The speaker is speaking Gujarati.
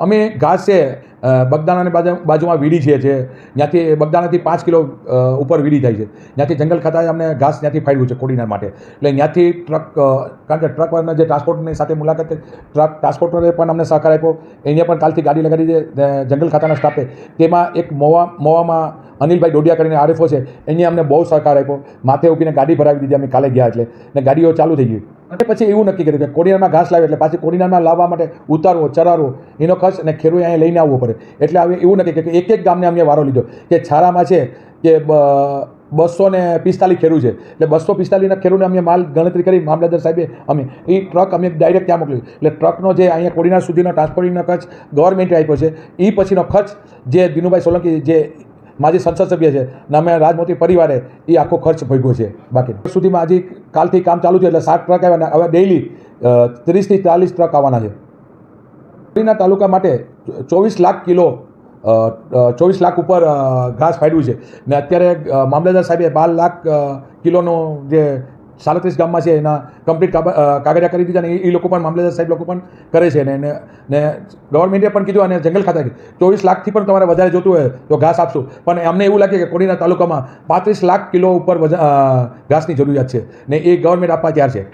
અમે ઘાસ છે બગદાણાની બાજુ, બાજુમાં વીડી છે છે ત્યાંથી બગદાણાથી પાંચ કિલો ઉપર વીડી થાય છે. ત્યાંથી જંગલ ખાતાએ અમને ઘાસ ત્યાંથી ફાળવ્યું છે કોડીનાર માટે. એટલે ત્યાંથી ટ્રક કારણ કે ટ્રકવાળાના જે ટ્રાન્સપોર્ટની સાથે મુલાકાત ટ્રક ટ્રાન્સપોર્ટરે પણ અમને સહકાર આપ્યો. એને પણ કાલથી ગાડી લગાડી છે જંગલ ખાતાના સ્ટાફે. તેમાં એક મોવા, મોવામાં અનિલભાઈ ડોડિયા કરીને આરએફઓ છે, એને અમને બહુ સહકાર આપ્યો. માથે ઊભીને ગાડી ભરાવી દીધી, અમે કાલે ગયા એટલે. ને ગાડીઓ ચાલુ થઈ ગઈ. અને પછી એવું નક્કી કર્યું કે કોડીનારમાં ઘાસ લાવે એટલે પાછી કોડીનારમાં લાવવા માટે ઉતારવો ચરાવવો એનો ખર્ચ અને ખેડૂત અહીંયા લઈને આવવો પડે. એટલે હવે એવું નક્કી કે એક એક ગામને અમે વારો લીધો કે છારામાં છે કે બસો ને પિસ્તાલીસ ખેડૂ છે. એટલે બસો પિસ્તાલીસના ખેડૂને અમે માલ ગણતરી કરી મામલતદાર સાહેબે અમે એ ટ્રક અમે ડાયરેક્ટ ત્યાં મોકલ્યું. એટલે ટ્રકનો જે અહીંયા કોડીનાર સુધીનો ટ્રાન્સપોર્ટિંગનો ખર્ચ ગવર્મેન્ટે આપ્યો છે. એ પછીનો ખર્ચ જે દિનુભાઈ સોલંકી જે માજી સંસદ સભ્ય છે ને અમે રાજમોતી પરિવારે એ આખો ખર્ચ ભોગ્યો છે બાકી સુધીમાં હજી કાલથી કામ ચાલુ છે એટલે સાત ટ્રક આવ્યા હવે ડેઇલી ત્રીસથી ચાલીસ ટ્રક આવવાના છે. કોડીનાર તાલુકા માટે ચોવીસ લાખ કિલો ચોવીસ લાખ ઉપર ઘાસ ફાડ્યું છે. ને અત્યારે મામલતદાર સાહેબે બાર લાખ કિલોનું જે સાડત્રીસ ગામમાં છે, એના કમ્પ્લીટ કાગળિયા કરી દીધા ને એ લોકો પણ, મામલતદાર સાહેબ લોકો પણ કરે છે ને ને ગવર્મેન્ટે પણ કીધું અને જંગલ ખાતા ચોવીસ લાખથી પણ તમારે વધારે જોતું હોય તો ઘાસ આપશું. પણ અમને એવું લાગે કે કોડીના તાલુકામાં પાંત્રીસ લાખ કિલો ઉપર ઘાસની જરૂરિયાત છે ને એ ગવર્મેન્ટ આપવા તૈયાર છે.